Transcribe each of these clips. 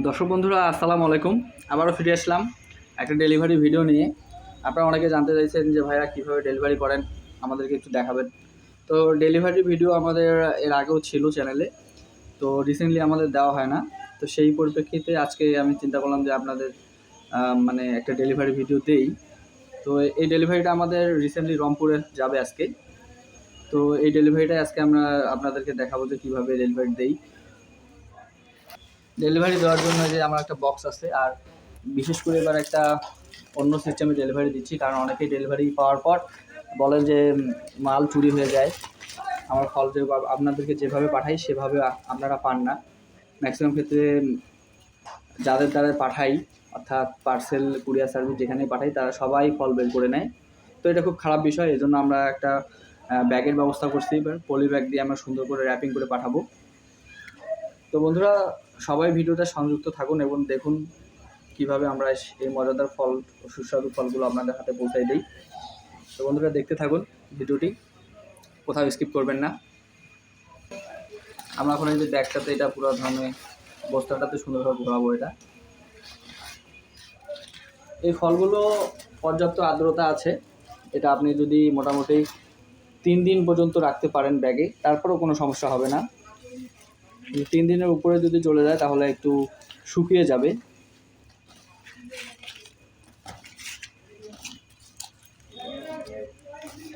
দর্শক বন্ধুরা, আসসালামু আলাইকুম। আবারও ফিরে আসলাম একটা ডেলিভারি ভিডিও নিয়ে। আপনারা অনেকে জানতে চাইছেন যে, ভাইয়া, কীভাবে ডেলিভারি করেন? আমাদেরকে একটু দেখাবেন। তো ডেলিভারি ভিডিও আমাদের এর আগেও ছিল চ্যানেলে তো রিসেন্টলি আমাদের দেওয়া হয় না। তো সেই পরিপ্রেক্ষিতে আজকে আমি চিন্তা করলাম যে, আপনাদের মানে একটা ডেলিভারি ভিডিও দেই। তো এই ডেলিভারিটা আমাদের রিসেন্টলি রংপুরে যাবে আজকে। তো এই ডেলিভারিটাই আজকে আমরা আপনাদেরকে দেখাবো যে, কীভাবে ডেলিভারি দেই। ডেলিভারি দেওয়ার জন্য যে আমার একটা বক্স আছে, আর বিশেষ করে এবার একটা অন্য সিস্টেমে ডেলিভারি দিচ্ছি, কারণ অনেকেই ডেলিভারি পাওয়ার পর বলেন যে মাল চুরি হয়ে যায়। আমার ফল যে আপনাদেরকে যেভাবে পাঠাই, সেভাবে আপনারা পান না। ম্যাক্সিমাম ক্ষেত্রে যাদের দ্বারা পাঠাই, অর্থাৎ পার্সেল কুরিয়ার সার্ভিস যেখানে পাঠাই, তারা সবাই ফল বের করে নেয়। তো এটা খুব খারাপ বিষয়, এজন্য আমরা একটা ব্যাগের ব্যবস্থা করছি। এবার পলি ব্যাগ দিয়ে আমরা সুন্দর করে র্যাপিং করে পাঠাবো। তো বন্ধুরা সবাই ভিডিওটা সংযুক্ত থাকুন এবং দেখুন কীভাবে আমরা এই মজাদার ফল সুস্বাদু ফলগুলো আপনাদের হাতে পৌঁছাই দিই। তো বন্ধুরা, দেখতে থাকুন ভিডিওটি। কোথাও স্কিপ করবেন না। আমরা এখন এই যে ব্যাগটাতে, এটা পুরো ধরনের বস্তাটাতে সুন্দরভাবে ঘোরাবো এটা। এই ফলগুলো পর্যাপ্ত আর্দ্রতা আছে। এটা আপনি যদি মোটামুটি তিন দিন পর্যন্ত রাখতে পারেন ব্যাগে, তারপরেও কোনো সমস্যা হবে না। তিন দিনের উপরে যদি চলে যায়, তাহলে একটু শুকিয়ে যাবে।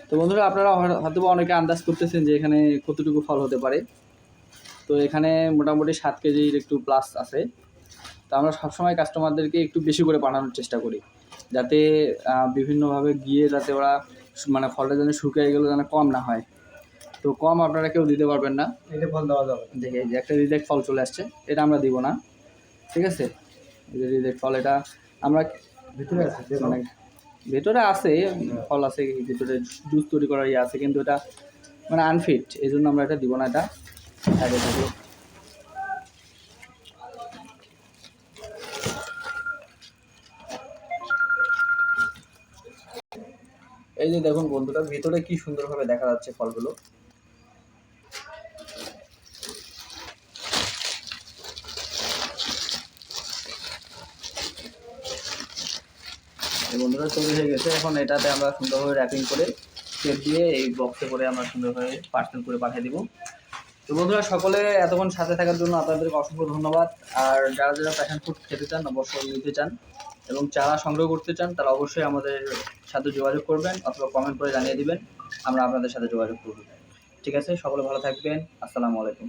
তো বন্ধুরা, আপনারা হয়তো অনেকে আন্দাজ করতেছেন যে এখানে কতটুকু ফল হতে পারে। তো এখানে মোটামুটি সাত কেজির একটু প্লাস আছে। তো আমরা সবসময় কাস্টমারদেরকে একটু বেশি করে পাঠানোর চেষ্টা করি। যাতে বিভিন্নভাবে গিয়ে যাতে ওরা মানে ফলটা যেন শুকিয়ে গেলে যেন কম না হয়। তো কম আপনারা কেউ দিতে পারবেন না। এটা ফল দেওয়া যাবে। দেখে এই যে একটা রিজেক্ট ফল চলে আসছে এটা আমরা দিব না। ঠিক আছে? এই যে রিজেক্ট ফল এটা আমরা ভিতরে আছে। মানে ভেতরে আছে ফল আছে ভিতরে জুস তৈরি করার ইয়ে আছে কিন্তু এটা মানে আনফিট এই জন্য আমরা এটা দিব না এটা থাকল এই যে দেখুন বন্ধুরা ভিতরে কি সুন্দরভাবে দেখা যাচ্ছে ফলগুলো। এই বন্ধুরা, তৈরি হয়ে গেছে। এখন এটাতে আমরা সুন্দরভাবে র্যাপিং করে টেপ দিয়ে এই বক্সে করে আমরা সুন্দরভাবে পার্সেল করে পাঠিয়ে দিব। তো বন্ধুরা, সকলে এতক্ষণ সাথে থাকার জন্য আপনাদেরকে অসংখ্য ধন্যবাদ। আর যারা যারা প্যাশন ফুড খেতে চান, অবশ্যই নিতে চান এবং চারা সংগ্রহ করতে চান, তারা অবশ্যই আমাদের সাথে যোগাযোগ করবেন অথবা কমেন্ট করে জানিয়ে দিবেন, আমরা আপনাদের সাথে যোগাযোগ করব। ঠিক আছে, সকলে ভালো থাকবেন। আসসালামু আলাইকুম।